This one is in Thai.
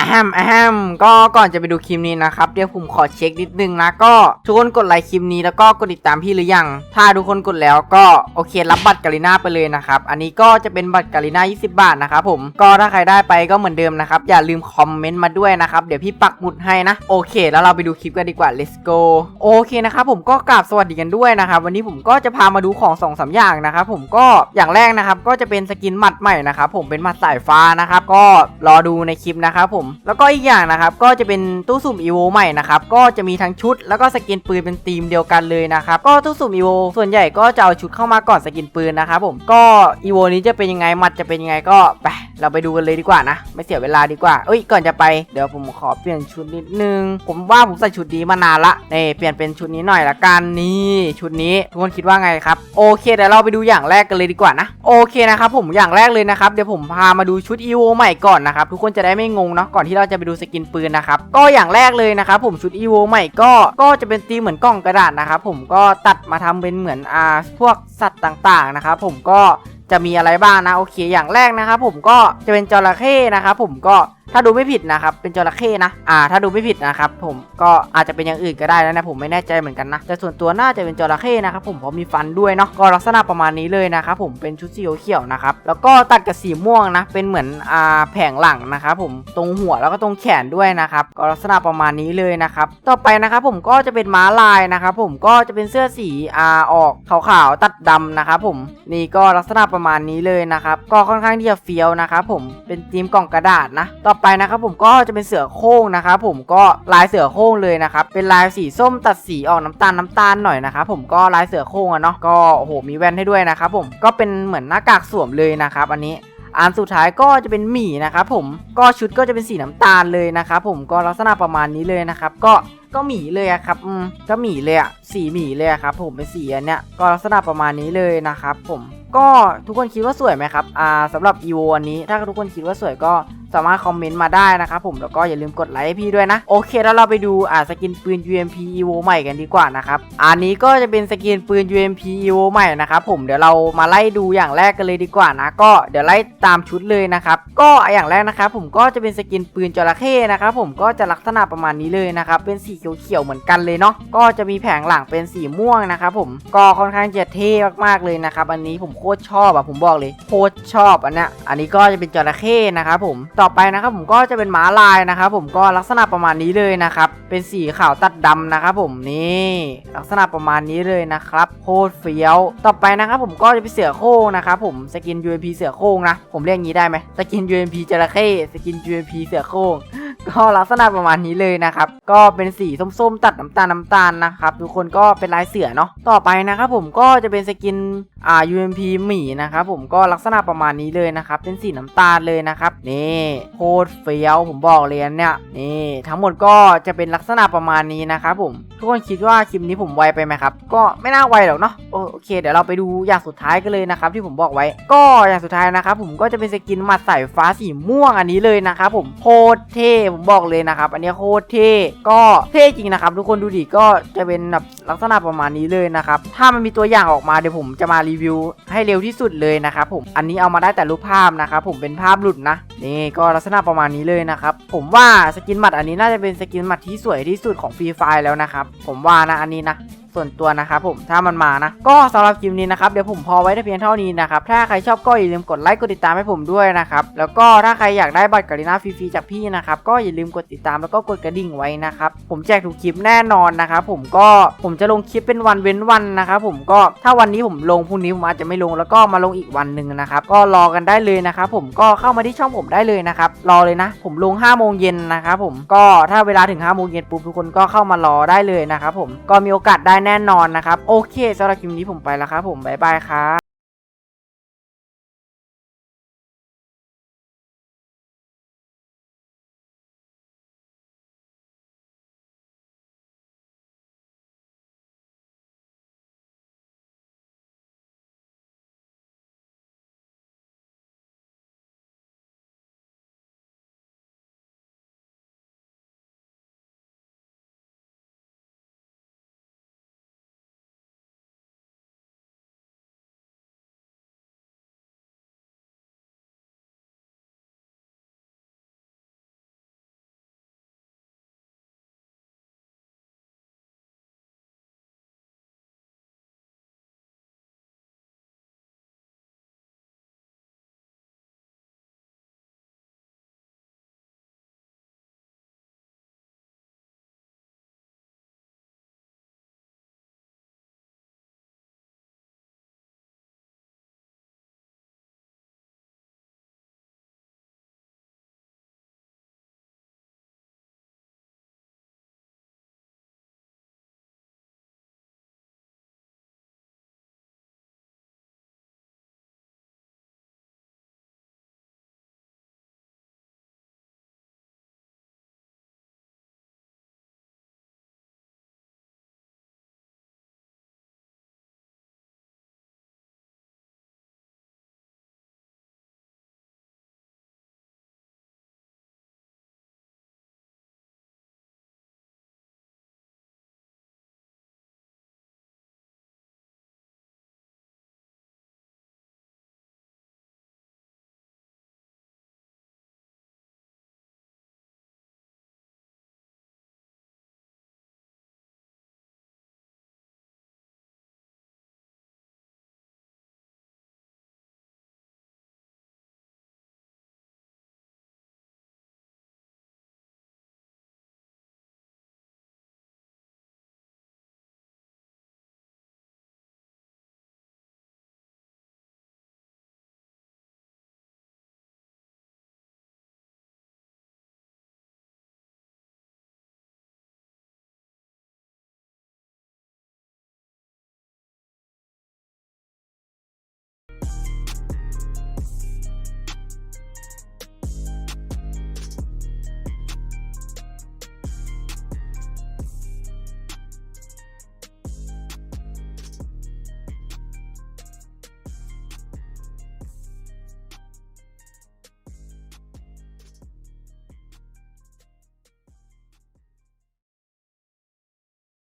อะแฮมอะแฮมก็ก่อนจะไปดูคลิปนี้นะครับ เดี๋ยวผมขอเช็คนิดนึงนะ ก็ทุกคนกดไลค์คลิปนี้แล้วก็กดติดตามพี่หรือยัง ถ้าทุกคนกดแล้วก็โอเครับบัตรกาลิน่าไปเลยนะครับ อันนี้ก็จะเป็นบัตรกาลิน่า 20 บาทนะครับผม ก็ถ้าใครได้ไปก็เหมือนเดิมนะครับ อย่าลืมคอมเมนต์มาด้วยนะครับ เดี๋ยวพี่ปักหมุดให้นะ โอเค แล้วเราไปดูคลิปกันดีกว่า let's go โอเคนะครับผมก็กราบสวัสดีกันด้วยนะครับวันนี้ผมก็จะพามาดูของ2อสาอย่างนะครับผมก็อย่างแรกนะครับก็จะเป็นสกินหมัดใหม่นะครับผมเป็นหมัดสายฟ้านะครับก็รอดูในคลิปนะครับผมแล้วก็อีกอย่างนะครับก็จะเป็นตู้สุ่มอีโวใหม่นะครับก็จะมีทั้งชุด แล้วก็สกินปืนเป็นธีมเดียวกันเลยนะครับก็ตู้สุ่มอีโวส่วนใหญ่ก็จะเอาชุดเข้ามาก่อนสกินปืนนะครับผมก็อีโวนี้จะเป็นยังไงมัดจะเป็นยังไงก็ไป เราไปดูกันเลยดีกว่านะ ไม่เสียเวลาดีกว่า เอ้ย ก่อนจะไป เดี๋ยวผมขอเปลี่ยนชุดนิดนึง ผมว่าผมใส่ชุดนี้มานานละนี่เปลี่ยนเป็นชุดนี้หน่อยละกัน นี่ ชุดนี้ ทุกคนคิดว่าไงครับ โอเค เดี๋ยวเราไปดูอย่างแรกกันเลยดีกว่านะ โอเคนะครับผมอย่างแรกเลยนะครับ เดี๋ยวผมพามาดูชุดอีโวใหม่ก่อนนะครับ ทุกคนจะได้ไม่งงเนาะ ก่อนที่เราจะไปดูสกินปืนนะครับ ก็อย่างแรกเลยนะครับผมชุดอีโวใหม่ก็ ก็จะเป็นตีมเหมือนกล่องกระดาษนะครับ ผมก็ตัดมาทำเป็นเหมือนอ่าพวกสัตว์ต่างๆนะครับ ผมก็ จะมีอะไรบ้างนะโอเค อย่างแรกนะครับผมก็จะเป็นจระเข้นะครับผมก็ ถ้าดูไม่ผิดนะครับ เป็นจระเข้นะ อ่า ถ้าดูไม่ผิดนะครับผม ก็อาจจะเป็นอย่างอื่นก็ได้แล้วนะผมไม่แน่ใจเหมือนกันนะ แต่ส่วนตัวน่าจะเป็นจระเข้นะครับผมเพราะมีฟันด้วยเนาะ ก็ลักษณะประมาณนี้เลยนะครับผม เป็นชุดสีเขียวนะครับ แล้วก็ตัดกับสีม่วงนะ เป็นเหมือนอ่าแผงหลังนะครับผม ตรงหัวแล้วก็ตรงแขนด้วยนะครับ ก็ลักษณะประมาณนี้เลยนะครับ ต่อไปนะครับผมก็จะเป็นม้าลายนะครับผม ก็จะเป็นเสื้อสีอ่าออกขาวๆตัดดำนะครับผม นี่ก็ลักษณะประมาณนี้เลยนะครับ ก็ค่อนข้างที่จะเฟี้ยวนะครับผม เป็นธีมกล่องกระดาษนะ ต่อไปนะครับผมก็จะเป็นเสือโคร่งนะครับผมก็ลายเสือโคร่งเลยนะครับเป็นลายสีส้มตัดสีออกน้ำตาลน้ำตาลหน่อยนะครับผมก็ลายเสือโคร่งอะเนาะก็โอ้โหมีแว่นให้ด้วยนะครับผมก็เป็นเหมือนหน้ากากสวมเลยนะครับอันนี้อันสุดท้ายก็จะเป็นหมี่นะครับผมก็ชุดก็จะเป็นสีน้ำตาลเลยนะครับผมก็ลักษณะประมาณนี้เลยนะครับก็ก็หมี่เลยอะครับอืมก็หมี่เลยอะสีหมี่เลยอะครับผมเป็นสีอันเนี้ยก็ลักษณะประมาณนี้เลยนะครับผมก็ทุกคนคิดว่าสวยไหมครับอ่าสำหรับอีโวอันนี้ ถ้าทุกคนคิดว่าสวยก็ สามารถคอมเมนต์มาได้นะครับผมแล้วก็อย่าลืมกดไลค์ให้พี่ด้วยนะ โอเคแล้วเราไปดูอ่าสกินปืน UMP EVO ใหม่กันดีกว่านะครับอันนี้ก็จะเป็นสกินปืน UMP EVO ใหม่นะครับผมเดี๋ยวเรามาไล่ดูอย่างแรกกันเลยดีกว่านะก็เดี๋ยวไล่ตามชุดเลยนะครับก็อย่างแรกนะครับผมก็จะเป็นสกินปืนจระเข้นะครับผมก็จะลักษณะประมาณนี้เลยนะครับเป็นสีเขียวๆเหมือนกันเลยเนาะก็จะมีแผงหลังเป็นสีม่วงนะครับผมก็ค่อนข้างจะเท่มากๆเลยนะครับอันนี้ผมโคตรชอบอะผมบอกเลยโคตรชอบอันเนี้ยอันนี้ก็จะเป็นจระเข้นะครับผมต่อไปนะครับผมก็จะเป็นหมาลายนะครับผมก็ลักษณะประมาณนี้เลยนะครับ เป็นสีขาวตัดดำนะครับผมนี่ลักษณะประมาณนี้เลยนะครับโคตรเฟี้ยว ต่อไปนะครับผมก็จะเป็นเสือโคร่งนะครับผมสกิน UMP เสือโคร่งนะผมเรียกงี้ได้ไหมสกิน UMP จระเข้สกิน UMP เสือโคร่ง ก็ลักษณะประมาณนี้เลยนะครับ ก็เป็นสีส้มๆ ตัดน้ำตาลน้ำตาลนะครับทุกคนก็เป็นลายเสือเนาะต่อไปนะครับผมก็จะเป็นสกินอ่า UMP หมีนะครับผมก็ลักษณะประมาณนี้เลยนะครับ เป็นสีน้ำตาลเลยนะครับนี่โคตรเฟี้ยวผมบอกเลยอันเนี่ยนี่ทั้งหมดก็จะเป็นลักษณะประมาณนี้นะครับผมทุกคนคิดว่าคลิปนี้ผมไวไปไหมครับ ก็ไม่น่าไวหรอกเนาะโอโอเค เดี๋ยวเราไปดูอย่างสุดท้ายกันเลยนะครับที่ผมบอกไว้ ก็อย่างสุดท้ายนะครับผมก็จะเป็นสกินหมัดสายฟ้าสีม่วงอันนี้เลยนะครับผมโคตรเท่ผมบอกเลยนะครับ อันนี้โคตรเท่ก็เท่จริงนะครับ ทุกคนดูดิก็จะเป็นแบบลักษณะประมาณนี้เลยนะครับ ถ้ามันมีตัวอย่างออกมาเดี๋ยวผมจะมารีวิวให้เร็วที่สุดเลยนะครับผมอันนี้เอามาได้แต่รูปภาพนะครับผมเป็นภาพหลุดนะนี่ก็ลักษณะประมาณนี้เลยนะครับผมว่าสกินหมัดอันนี้น่าจะเป็นสกินหมัดที่สวยที่สุดของฟรีไฟแล้วนะครับผมว่านะอันนี้นะ ส่วนตัวนะครับผมถ้ามันมานะก็สำหรับคลิปนี้นะครับเดี๋ยวผมพอไว้แต่เพียงเท่านี้นะครับถ้าใครชอบก็อย่าลืมกดไลค์กดติดตามให้ผมด้วยนะครับแล้วก็ถ้าใครอยากได้บัตรกาลิน่าฟรีๆจากพี่นะครับก็อย่าลืมกดติดตามแล้วก็กดกระดิ่งไว้นะครับผมแจกทุกคลิปแน่นอนนะครับผมก็ผมจะลงคลิปเป็นวันเว้นวันนะครับผมก็ถ้าวันนี้ผมลงพรุ่งนี้ผมอาจจะไม่ลงแล้วก็มาลงอีกวันหนึ่งนะครับก็รอกันได้เลยนะครับผมก็เข้ามาที่ช่องผมได้เลยนะครับรอเลยนะ ผมลง5โมงเย็นนะครับผมก็ถ้าเวลาถึง5โมงเย็นปุ๊บทุกคนก็เข้ามารอได้เลยนะครับผมก็มีโอกาสได้แน่นอนนะครับ โอเคสำหรับคลิปนี้ผมไปแล้วครับผมบ๊ายบายครับ